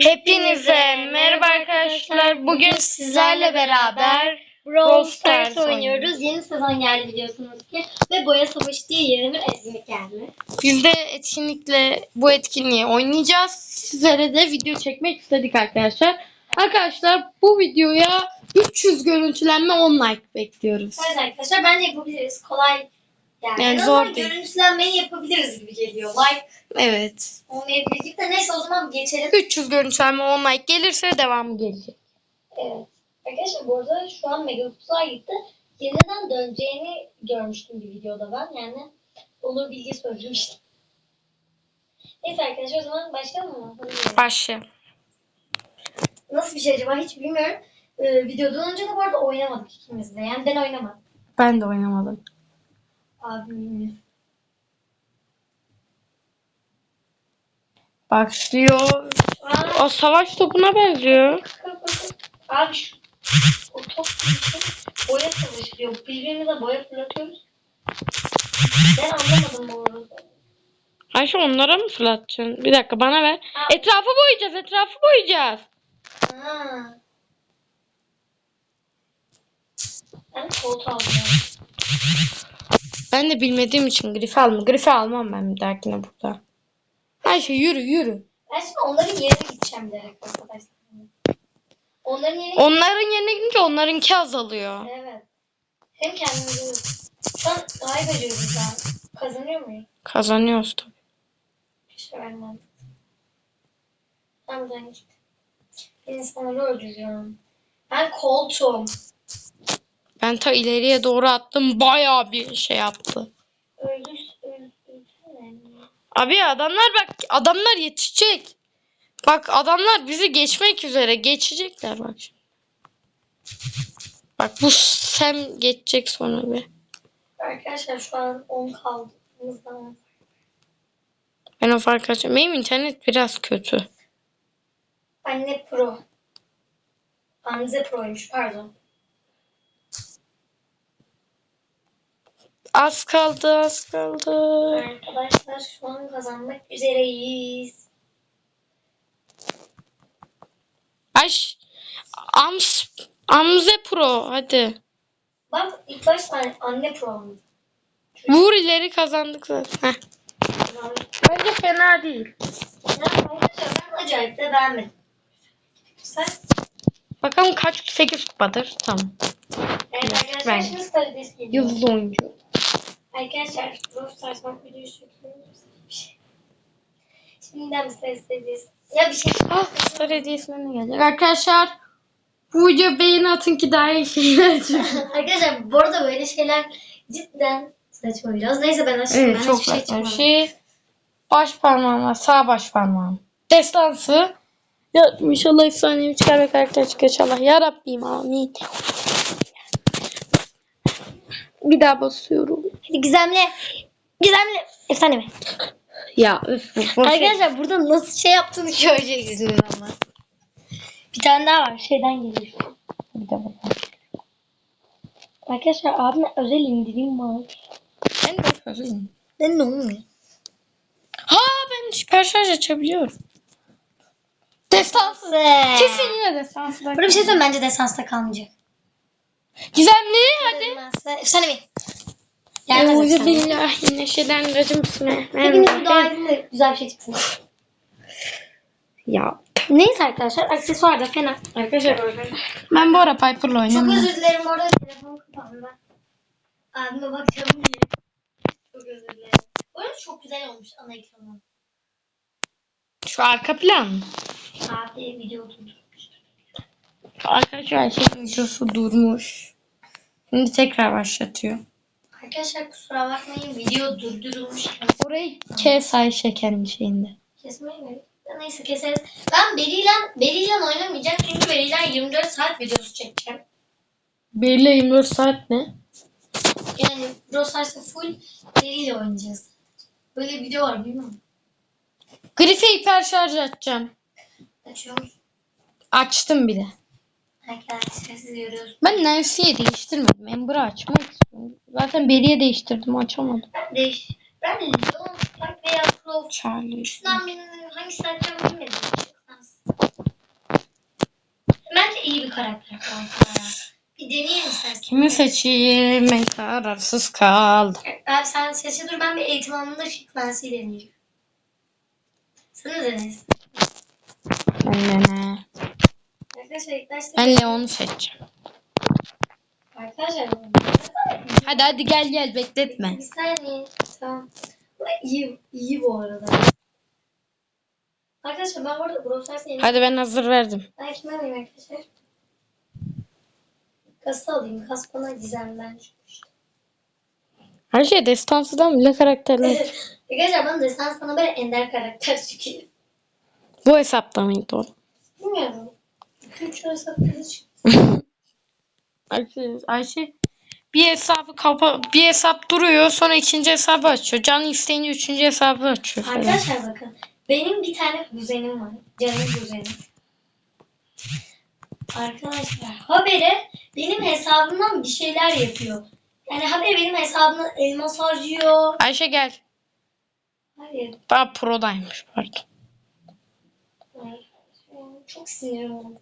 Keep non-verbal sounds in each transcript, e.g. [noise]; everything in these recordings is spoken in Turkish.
Hepinize merhaba arkadaşlar. Bugün sizlerle beraber Brawl Stars oynuyoruz. Yeni sezon geldi biliyorsunuz ki. Ve Boya Savaşı diye yeni bir etkinlik geldi. biz de etkinlikle bu etkinliği oynayacağız. Sizlere de video çekmek istedik arkadaşlar. Arkadaşlar bu videoya 300 görüntülenme 10 like bekliyoruz. Evet arkadaşlar bence yapabiliriz. Kolay yani. Yani zor değil. Görüntülenmeyi yapabiliriz gibi geliyor. Like Evet. olmayabilecek de neyse o zaman geçelim. 300 görüntülenme 10 like gelirse devamı gelecek. Evet. Arkadaşlar bu arada şu an Mega Kutular gitti. Yeniden döneceğini görmüştüm bir videoda ben. Yani olur bilgi söylemiştim. Neyse arkadaşlar o zaman başlayalım mı? Başlayalım. Nasıl bir şey acaba hiç bilmiyorum. Ee, videodan önce de bu arada oynamadık ikimiz de. Yani ben oynamadım. Ben de oynamadım. Abi bilmiyor. Başlıyor. Aa, O savaş topuna benziyor. abi şu o top boya savaşı diyor. Birbirimize boya fırlatıyoruz. Ben anlamadım bu arada. Ayşe onlara mı fırlatacaksın? Bir dakika bana ver. Ha. Etrafı boyayacağız, etrafı boyayacağız. Ha. Ben koltuğu aldım. Ben de bilmediğim için grifi almam. Grifi almam ben bir dahakine burada. Ayşe yürü yürü. Ben şimdi onların yerine gideceğim direkt arkadaşlar. Onların yerine Onların yerine gidince onlarınki azalıyor. Evet. Hem kendimizi Şu an kaybediyoruz ya. Kazanıyor muyuz? Kazanıyoruz tabii. İşte benden. Ben buradan gittim. Ben insanları öldürüyorum. Ben koltuğum. Ben ta ileriye doğru attım. Bayağı bir şey yaptı. Öldür. Abi adamlar bak adamlar yetişecek. Bak adamlar bizi geçmek üzere. Geçecekler bak. Bak bu Sam geçecek sonra bir. Arkadaşlar şu an 10 kaldığımızdan. Ben o fark açacağım. Benim internet biraz kötü. Anne Pro. Anze Pro'ymuş pardon. Az kaldı az kaldı. Arkadaşlar şu an kazanmak üzereyiz. Aş Ams Amze Pro hadi. Bak ilk başta anne Pro'ymuş. Vur ileri kazandık zaten. Heh. Bence fena değil. Ben acayip de beğenmedim. Sen? Bakalım kaç 8 kupadır. Tamam. Evet arkadaşlar ben- şimdi. Yıldız oyuncu. Arkadaşlar bak videoyu çekiyoruz. Bir şey. Şimdiden ses. Ya bir şey. Ah star hediyesinden ne gelecek? Arkadaşlar bu video beğeni atın ki daha iyi şeyler çıksın. [laughs] Arkadaşlar bu arada böyle şeyler cidden saçma biraz. Neyse ben açtım. evet ben çok hiçbir şey saçma bir çıkmadı. şey. Baş parmağım var. Sağ baş parmağım. Destansı. Ya inşallah efsanevi çıkar ve karakter çıkar inşallah. Ya Rabbim amin. Bir daha basıyorum. Gizemli. Gizemli. Efsane mi? Ya öf, bu şey- Arkadaşlar burada nasıl şey yaptığını göreceksiniz ama. Bir tane daha var. Şeyden geliyor. Bir de bakalım. Arkadaşlar abime özel indirim var. Ben de söyleyeyim. Ben ne olmuyor? Ha ben süper şarj açabiliyorum. Destansı. Kesin yine destansı. Burada bir şey söyleyeyim bence desansta kalmayacak. Gizemli hadi. Efsane mi? Euzu billahi neşelendiricim Hepinizin duasıyla güzel bir şey çıksın. Ya Neyse arkadaşlar aksesuar da fena. arkadaşlar ben bu ara Piper'la Çok oynamıyorum. özür dilerim orada telefonu kapandı ben. Abime bakacağım diye. Çok özür dilerim. Arada çok güzel olmuş ana ekranı. Şu arka plan mı? Abi video tutmuş. Arkadaşlar şey videosu durmuş. Şimdi tekrar başlatıyor. Arkadaşlar kusura bakmayın video durdurulmuş. Burayı kes Ayşe kendi şeyinde. Kesmeye gerek. Neyse keseriz. Ben Beri'yle Beri'yle oynamayacağım çünkü Beri'yle 24 saat videosu çekeceğim. Belirli 24 saat ne? Yani Stars'ta full Beri'yle oynayacağız. Böyle bir video var bilmiyorum. Grife hiper şarj açacağım. Açıyor musun? Açtım bile. Arkadaşlar. Ben Nancy'ye değiştirmedim. Ember'ı açmak istiyorum. Zaten Beri'ye değiştirdim açamadım. Ben de, ben de Leon Bak veya Crow. Charlie. Şundan benim hangi saçlarımı bilmedim. Bence iyi bir karakter. Kanka. Bir deneyelim istersen. Kimi seçeyim? Ben kararsız kaldım. Abi sen sesi dur ben bir eğitim alanında frekansı deneyeceğim. Sen ne denesin? Ben de ne? Arkadaşlar. Ben Leon'u seçeceğim. Arkadaşlar... Hadi hadi gel gel bekletme. Bir saniye. Tamam. Bu iyi, iyi bu arada. Arkadaşlar ben bu arada yeni... Hadi ben hazır verdim. Ben kime alayım arkadaşlar? Kası alayım. Kas bana gizemden çıkmış. Her şey destansıdan bile karakterler. [laughs] Arkadaşlar bana desen sana böyle ender karakter çıkıyor. Bu hesapta mıydı o? Bilmiyorum. 2-3 hesapları çıkıyor. Ayşe, Ayşe bir hesabı kapa bir hesap duruyor sonra ikinci hesabı açıyor. Canı isteyince üçüncü hesabı açıyor falan. Arkadaşlar bakın. Benim bir tane kuzenim var. Canım kuzenim. Arkadaşlar habere benim hesabımdan bir şeyler yapıyor. Yani habere benim hesabımdan elmas harcıyor. Ayşe gel. Hayır. Daha prodaymış pardon. Çok sinirim oldu.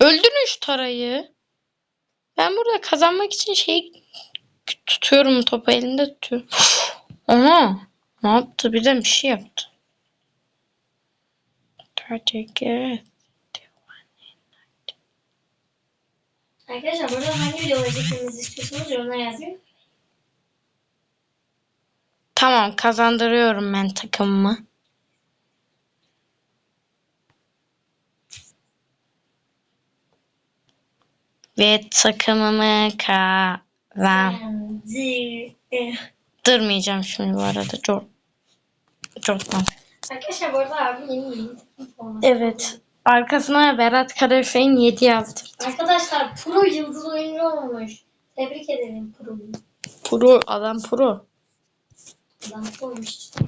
Öldürün şu tarayı. Ben burada kazanmak için şey tutuyorum topu elinde tutuyorum. Aha. Ne yaptı? Birden bir şey yaptı. Arkadaşlar burada hangi videoları çekmemizi istiyorsanız yorumlara yazın. Tamam kazandırıyorum ben takımımı. Ve takımımı kazandırmayacağım şimdi bu arada. Çok çoktan. Arkadaşlar bu arada abi yeni yeni. Evet. Arkasına Berat Karafey'in 7 yazdım. Arkadaşlar pro yıldız oyuncu olmuş. Tebrik ederim pro'yu. Pro adam pro. Adam pro'ymuş işte.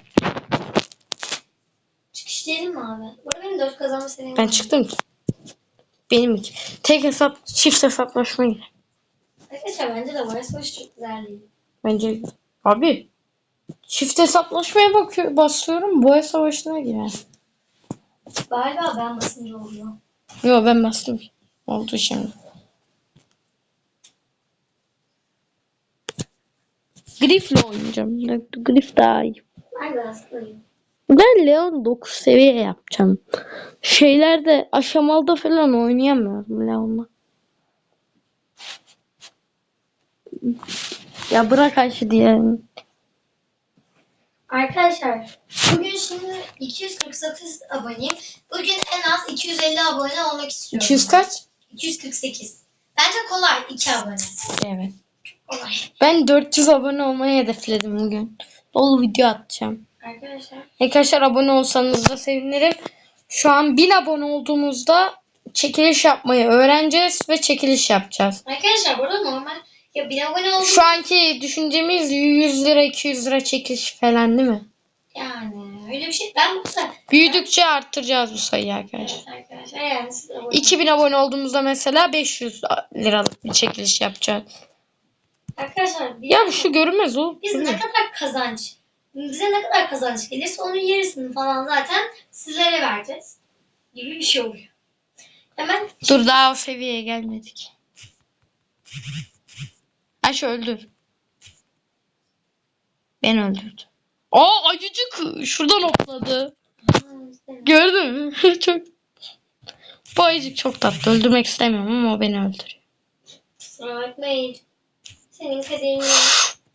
Çıkış diyelim mi abi? Burada benim 4 kazanma serim Ben çıktım ki. Benim. Tek hesap çift hesaplaşma gibi. Arkadaşlar bence de Barış Savaşı çok güzel değil. Bence abi çift hesaplaşmaya bakıyor, basıyorum boya savaşına girer. Galiba ben basınca oluyor. Yo ben bastım. Oldu şimdi. Griff'le oynayacağım. Griff daha iyi. Ben de hastayım. Ben Leon 9 seviye yapacağım. Şeylerde aşamalıda falan oynayamıyorum Leon'la. Ya bırak Ayşe diye. Arkadaşlar bugün şimdi 248 aboneyim. Bugün en az 250 abone olmak istiyorum. 200 kaç? 248. Bence kolay 2 abone. Evet. Kolay. Ben 400 abone olmayı hedefledim bugün. Dolu video atacağım. Arkadaşlar Arkadaşlar abone olsanız da sevinirim. Şu an 1000 abone olduğumuzda çekiliş yapmayı öğreneceğiz ve çekiliş yapacağız. Arkadaşlar burada normal ya bir abone oldum. Şu anki düşüncemiz 100 lira 200 lira çekiliş falan değil mi? Yani öyle bir şey. Ben burada Büyüdükçe arttıracağız bu sayıyı arkadaşlar. Evet arkadaşlar yani siz abone 2000 abone olduğumuzda mesela 500 liralık bir çekiliş yapacağız. Arkadaşlar Ya şu görünmez o. biz ne kadar kazanç bize ne kadar kazanç gelirse onun yarısını falan zaten sizlere vereceğiz. Gibi bir şey oluyor. Hemen Dur daha o seviyeye gelmedik. Ayşe öldür. Ben öldürdüm. Aa ayıcık şuradan hopladı. Gördün mü? [laughs] çok Bu ayıcık çok tatlı. Öldürmek istemiyorum ama o beni öldürüyor. Kusura bakmayın. Senin kaderin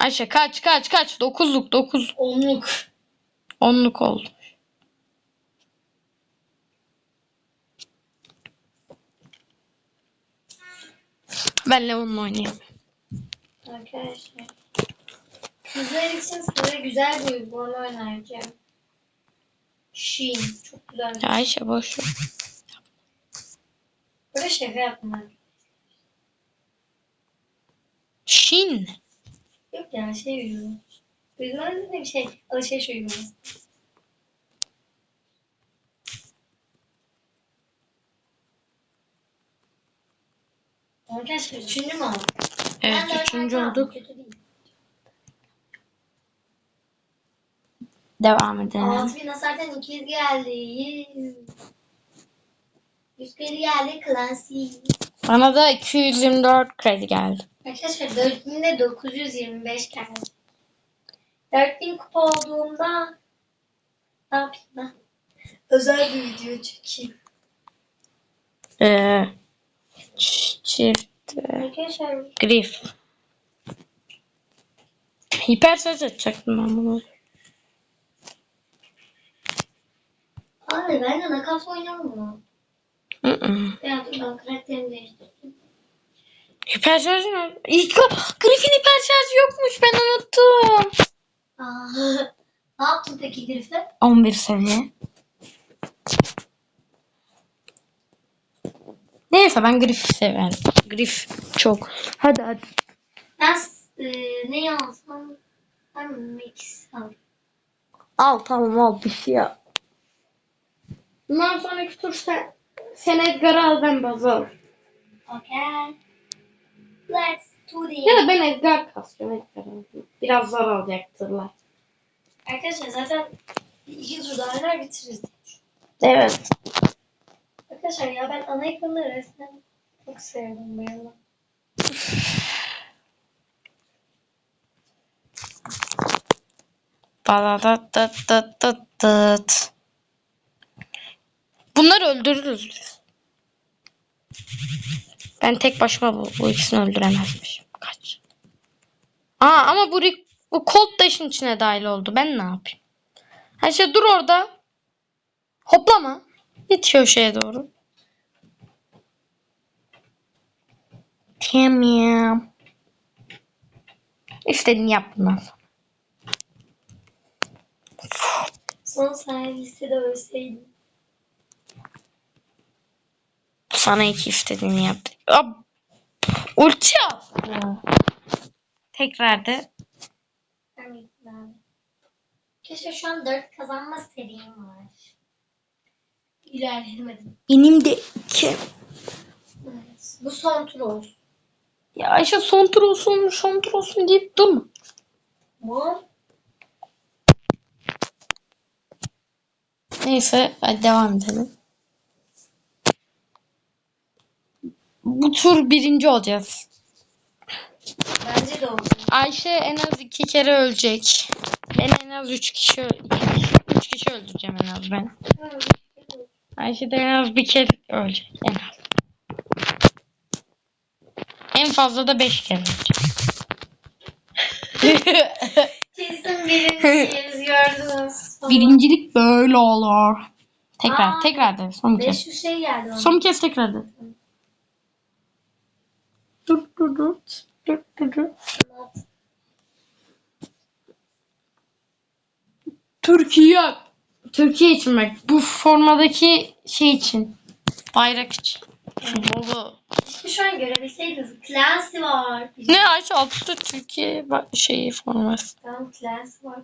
Ayşe kaç kaç kaç. Dokuzluk dokuz. onluk. Onluk oldu. Ben Leon'la oynayayım. Arkadaşlar. Sizler için size güzel bir uygulama önereceğim. Shein. Çok güzel. Ya Ayşe boş ver. Böyle şaka ben. Şin. Yok ya şey uygulama. Uygulama dediğim şey. Alışveriş uygulaması. Arkadaşlar üçüncü mü olduk? Evet Ben üçüncü aldım, olduk. Devam edelim. 6000 hasardan 200 geldi. 100. 100 kredi geldi. Klasik. Bana da 224 kredi geldi. Arkadaşlar 4000'de 925 geldi. 4000 kupa olduğumda ne yapayım ben? Özel bir video çekeyim. Ee, çift e, Arkadaşlar grif. Hiper ses açacaktım ben bunu. Abi ben de nakavs oynamam mı? Ya dur ben karakterimi değiştirdim. Hiper şarjı ne? İlk Griffin hiper şarjı yokmuş ben unuttum. Aa, [laughs] ne yaptın peki Griff'e? 11 seviye. Neyse ben Griff severim. Griff çok. Hadi hadi. Ben e, ne alsam? Ben mix alayım. Al tamam al bir şey al. Bundan sonraki tur sen, sen Edgar'ı al ben Baz'ı al. Okay. Let's do this. Ya da ben Edgar kasıyorum Edgar alayım. Biraz zor olacak turlar. Arkadaşlar zaten iki turda oynar bitiririz. Evet. Arkadaşlar ya ben ana ekranı resmen çok sevdim bu yılı. Dadadadadadadad. Bunları öldürürüz. Ben tek başıma bu, bu ikisini öldüremezmişim. Kaç. Aa ama bu, bu Colt da işin içine dahil oldu. Ben ne yapayım? Ha işte dur orada. Hoplama. Git köşeye doğru. Tamam. İstediğini yap bundan sonra. Son serviste de ölseydim. Sana iki istediğini yaptı. Ab Ulti attı. Tekrar abi. Keşke şu an 4 kazanma serim var. İlerleyemedim. benim de iki. Evet. Bu son tur olsun. Ya Ayşe son tur olsun, son tur olsun deyip durma. Bu Neyse hadi devam edelim. Bu tur birinci olacağız. bence de olsun. Ayşe en az iki kere ölecek. Ben en az üç kişi, üç kişi öldüreceğim en az ben. Ayşe de en az bir kere ölecek en az. En fazla da beş kere ölecek. [laughs] Kesin birinciyimiz gördünüz. Birincilik böyle olur. Tekrar, Aa, tekrar de son kez. 500 şey geldi ona. Son kez tekrar de. Dur dur dur. Dur dur dur. Türkiye. Türkiye için bak. Bu formadaki şey için. Bayrak için. Şu logo. Keşke şu an görebilseydiniz. Clancy var. Ne Ayşe altta Türkiye bak şeyi forması. Tamam Clancy var.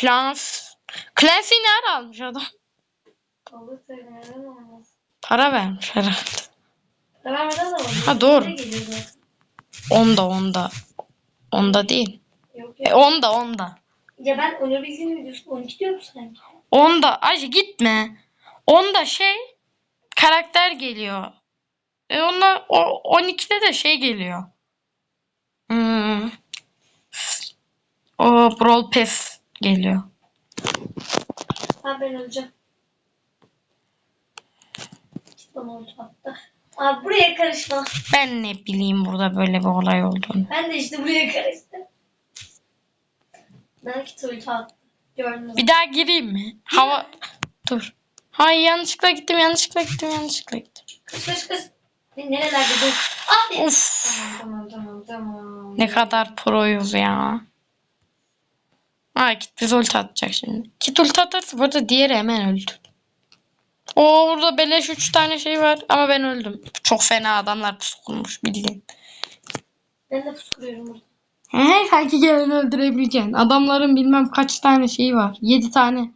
Clans. Clancy'yi nerede almış adam? Olur tabii neden olmaz. Para vermiş herhalde. Vermeden de olur. Ha, doğru. Onda onda. Onda değil. Yok E, yok. onda onda. Ya ben onu bildiğim videosu 12 diyorum sanki. Onda Ayşe gitme. Onda şey karakter geliyor. E onda o 12'de de şey geliyor. Hmm. O Brawl Pass geliyor. Ha ben. Git bana ulti attı. Abi buraya karışma. Ben ne bileyim burada böyle bir olay olduğunu. Ben de işte buraya karıştım. Belki ulti attı. Gördünüz. Bir daha gireyim mi? Hava dur. Hayır yanlışlıkla gittim yanlışlıkla gittim yanlışlıkla gittim. Kış kış. Ne, nerelerde dur. Abi. Of Tamam tamam tamam tamam. ne kadar proyuz ya. Ha git biz ulti atacak şimdi. Kit ulti atarsa burada diğeri hemen öldü. Oo burada beleş 3 tane şey var ama ben öldüm. Çok fena adamlar pusulmuş bildiğin. Ben de pusuyorum burada. He sanki geleni öldürebileceksin. Adamların bilmem kaç tane şeyi var. 7 tane.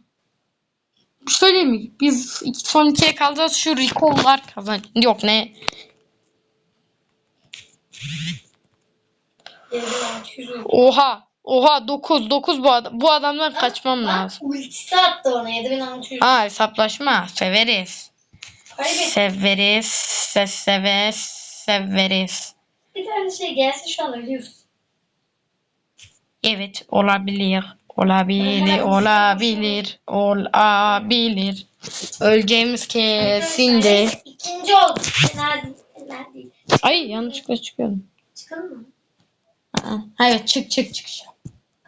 Söyleyeyim mi? Biz iki, son ikiye kalacağız. Şu Rico'lar kazan. Yok ne? 7600 oldu. Oha. Oha 9. 9 bu adam. Bu adamdan kaçmam lazım. ultisi attı bana 7600. Aa hesaplaşma. Severiz. Kaybettim. Severiz. Se seve severiz. Bir tane şey gelse şu an ölüyoruz. Evet olabilir. Olabilir. Olabilir. Olabilir. Öleceğimiz kesindi. İkinci olduk. Fena değil. Fena değil. Ay yanlışlıkla çıkıyordum. Çıkalım mı? Aa, Evet çık çık çık.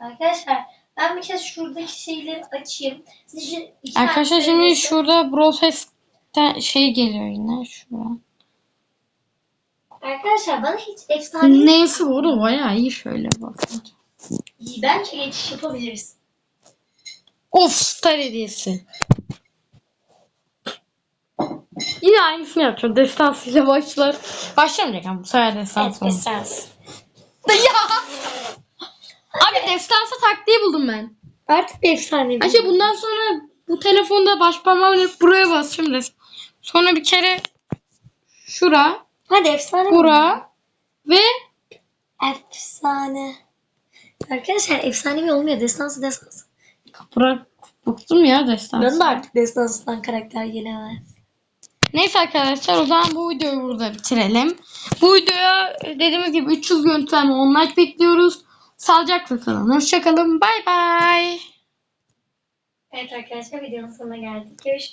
Arkadaşlar ben bir kez şuradaki şeyleri açayım. Siz şu iki Arkadaşlar şimdi söyleyin. şurada Brofest'ten şey geliyor yine şura. Arkadaşlar bana hiç efsane Neyse bu bayağı iyi şöyle iyi. Bence geçiş yapabiliriz. Of star hediyesi. Yine aynısını yapacağım. Destans ile başlar. Başlamayacak ama bu sefer destans Evet, olmuş. esas. [laughs] ya! Abi destansa taktiği buldum ben. Artık efsane Ayşe bundan sonra bu telefonda baş parmağımla hep buraya basacağım resmen. Sonra bir kere şura, Hadi efsane. bura ve Efsane. Arkadaşlar efsanevi olmuyor. Destansı destansı. bura bıktım ya destans. Ben de artık destansından karakter gelemez. Neyse arkadaşlar o zaman bu videoyu burada bitirelim. Bu videoya dediğimiz gibi 300 görüntüleme 10 like bekliyoruz. Sağlıcakla kalın. Hoşçakalın. Bay bay. Evet arkadaşlar videonun sonuna geldik. Görüşürüz.